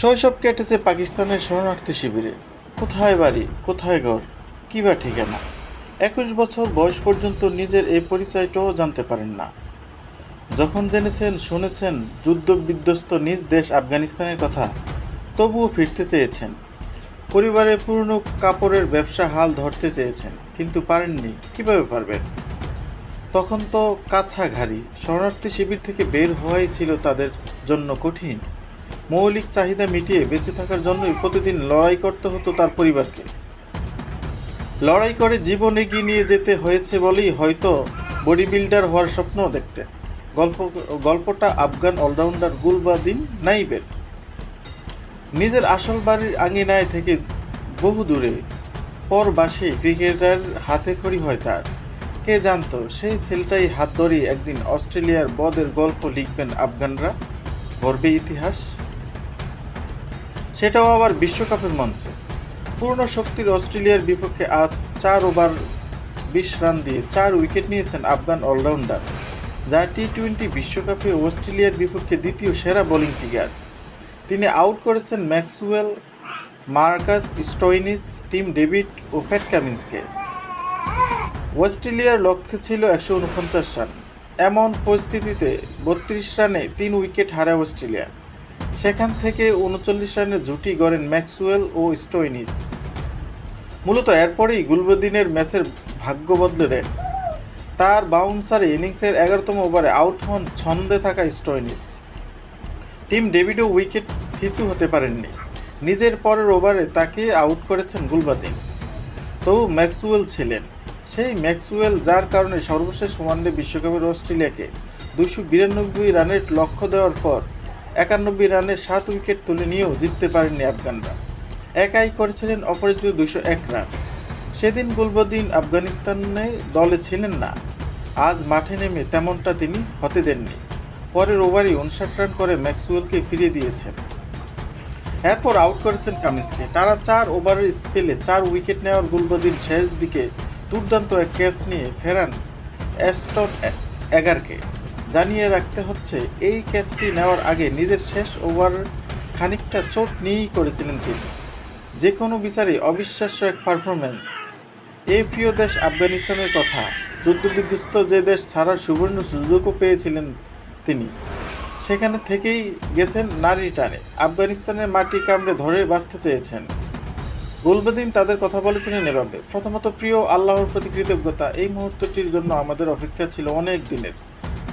শৈশব কেটেছে পাকিস্তানের শরণার্থী শিবিরে। কোথায় বাড়ি, কোথায় ঘর, কী বা ঠিকানা? একুশ বছর বয়স পর্যন্ত নিজের এই পরিচয়টাও জানতে পারেন না। যখন জেনেছেন, শুনেছেন যুদ্ধ বিধ্বস্ত নিজ দেশ আফগানিস্তানের কথা, তবুও ফিরতে চেয়েছেন। পরিবারের পুরনো কাপড়ের ব্যবসা হাল ধরতে চেয়েছেন, কিন্তু পারেননি, কীভাবে পারবেন? তখন তো কাছা ঘাড়ি শরণার্থী শিবির থেকে বের হওয়াই ছিল তাদের জন্য কঠিন। মৌলিক চাহিদা মিটিয়ে বেঁচে থাকার জন্যই প্রতিদিন লড়াই করতে হতো তার পরিবারকে। লড়াই করে জীবন এগিয়ে নিয়ে যেতে হয়েছে বলেই হয়তো বডি বিল্ডার হওয়ার স্বপ্ন দেখতেন গল্প, গল্পটা আফগান অলরাউন্ডার গুলবাদিন নাইবের। নিজের আসল বাড়ির আঙিনায় থেকে বহু দূরে পরবাসে ক্রিকেটার হাতে খড়ি হয় তার। কে জানতো, সেই ছেলেটাই হাত ধরিয়ে একদিন অস্ট্রেলিয়ার বদের গল্প লিখবেন আফগানরা। গর্বে ইতিহাস। সেটাও আবার বিশ্বকাপের মঞ্চে। পূর্ণ শক্তির অস্ট্রেলিয়ার বিপক্ষে আজ চার ওভার, বিশ রান দিয়ে চার উইকেট নিয়েছেন আফগান অলরাউন্ডার, যা টি টোয়েন্টি বিশ্বকাপে অস্ট্রেলিয়ার বিপক্ষে দ্বিতীয় সেরা বোলিং ফিগার। তিনি আউট করেছেন Maxwell, Marcus Stoinis Tim David ও ফ্যাট কামিন্সকে। অস্ট্রেলিয়ার লক্ষ্য ছিল একশো উনপঞ্চাশ রান। এমন পরিস্থিতিতে বত্রিশ রানে তিন উইকেট হারায় অস্ট্রেলিয়া। সেখান থেকে উনচল্লিশ রানের জুটি গড়েন ম্যাক্সওয়েল ও স্টোইনিস। মূলত এরপরেই গুলবদিনের ম্যাচের ভাগ্য বদলে দেন। তার বাউন্সারে ইনিংসের এগারোতম ওভারে আউট হন ছন্দে থাকা স্টোইনিস। টিম ডেভিডও উইকেট থিতু হতে পারেননি। নিজের পরের ওভারে তাকে আউট করেছেন গুলবাদিন। তবু ম্যাক্সওয়েল ছিলেন। সেই ম্যাক্সওয়েল যার কারণে সর্বশেষ ওয়ানডে বিশ্বকাপের অস্ট্রেলিয়াকে দুশো বিরানব্বই রানের লক্ষ্য দেওয়ার পর একানব্বই রানের সাত উইকেট তুলে নিয়েও জিততে পারেননি আফগানরা। একাই করেছিলেন অপরাজিত দুশো এক রান। সেদিন গুলবদিন আফগানিস্তানে দলে ছিলেন না। আজ মাঠে নেমে তেমনটা তিনি হতে দেননি। পরের ওভারই উনষাট রান করে ম্যাক্সওয়েলকে ফিরিয়ে দিয়েছেন। এরপর আউট করেছেন কামিজকে। টানা চার ওভারের স্পেলে চার উইকেট নেওয়ার গুলবদিন শেষ দিকে দুর্দান্ত এক ক্যাচ নিয়ে ফেরান অ্যাস্টন এগারকে। জানিয়ে রাখতে হচ্ছে, এই ক্যাচটি নেওয়ার আগে নিজের শেষ ওভার খানিকটা চোট নিয়েই করেছিলেন তিনি। যে কোনো বিচারে অবিশ্বাস্য এক পারফরমেন্স এই প্রিয় দেশ আফগানিস্তানের কথা, যুদ্ধবিধ্বস্ত যে দেশ ছাড়ার সুবর্ণ সুযোগও পেয়েছিলেন তিনি। সেখানে থেকেই গেছেন নারী টানে। আফগানিস্তানের মাটি কামড়ে ধরে বাঁচতে চেয়েছেন। গুলবদিন তাদের কথা বলেছিলেন এভাবে প্রথমত প্রিয় আল্লাহর প্রতি কৃতজ্ঞতা। এই মুহূর্তটির জন্য আমাদের অপেক্ষা ছিল অনেক দিনের।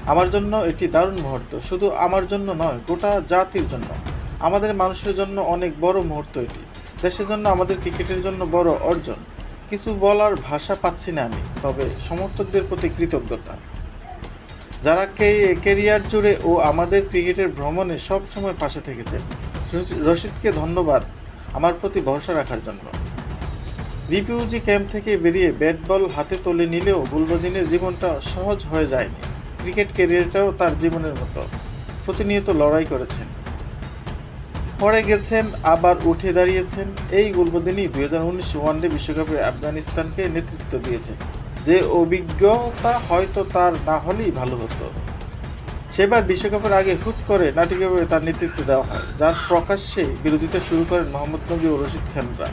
আমার জন্য এটি দারুণ মুহূর্ত। শুধু আমার জন্য নয়, গোটা জাতির জন্য। আমাদের মানুষের জন্য অনেক বড় মুহূর্ত এটি। দেশের জন্য আমাদের ক্রিকেটের জন্য বড় অর্জন। কিছু বলার ভাষা পাচ্ছি না আমি, তবে সমর্থকদের প্রতি কৃতজ্ঞতা। যারা কে, কেরিয়ার জুড়ে ও আমাদের ক্রিকেটের ভ্রমণে সব সময় পাশে রশিদ- রশিদকে ধন্যবাদ আমার প্রতি ভরসা রাখার জন্য। রিপিউজি ক্যাম্প থেকে বেরিয়ে ব্যাট বল হাতে তুলে নিলেও গুলবদিনের জীবনটা সহজ হয়ে যায়নি। ক্রিকেট ক্যারিয়ারটাও তার জীবনের মতো। প্রতিনিয়ত লড়াই করেছেন। পরে গেছেন, আবার উঠে দাঁড়িয়েছেন। এই গুলবদিনই দুই হাজার উনিশ ওয়ানডে বিশ্বকাপে আফগানিস্তানকে নেতৃত্ব দিয়েছেন যে অভিজ্ঞতা হয়তো তার না হলেই ভালো হতো। সেবার বিশ্বকাপের আগে হুট করে নাটকীয়ভাবে তার নেতৃত্ব দেওয়া হয়, যার প্রকাশ্যে বিরোধিতা শুরু করেন মোহাম্মদ নবী ও রশিদ খানরা।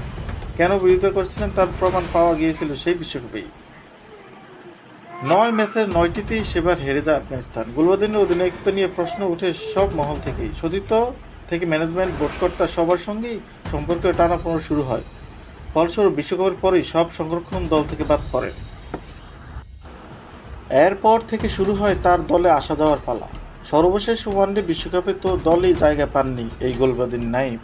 কেন বিরোধিতা করছিলেন তার প্রমাণ পাওয়া গিয়েছিল সেই বিশ্বকাপেই। নয় ম্যাচের নয়টিতেই সেবার হেরে যায় আফগানিস্তান। গুলবাদিনের অধিনায়কত্ব নিয়ে প্রশ্ন উঠে সব মহল থেকেই। সতীর্থ থেকে ম্যানেজমেন্ট বোর্ডকর্তা সবার সঙ্গেই সম্পর্ক টানাপোড়া শুরু হয়। ফলস্বরূপ বিশ্বকাপের পরেই সব সংরক্ষণ দল থেকে বাদ পড়েন এরপর থেকে শুরু হয় তার দলে আসা যাওয়ার পালা। সর্বশেষ ওয়ানডে বিশ্বকাপে তো দলেই জায়গা পাননি এই গোলবাদিন নাইব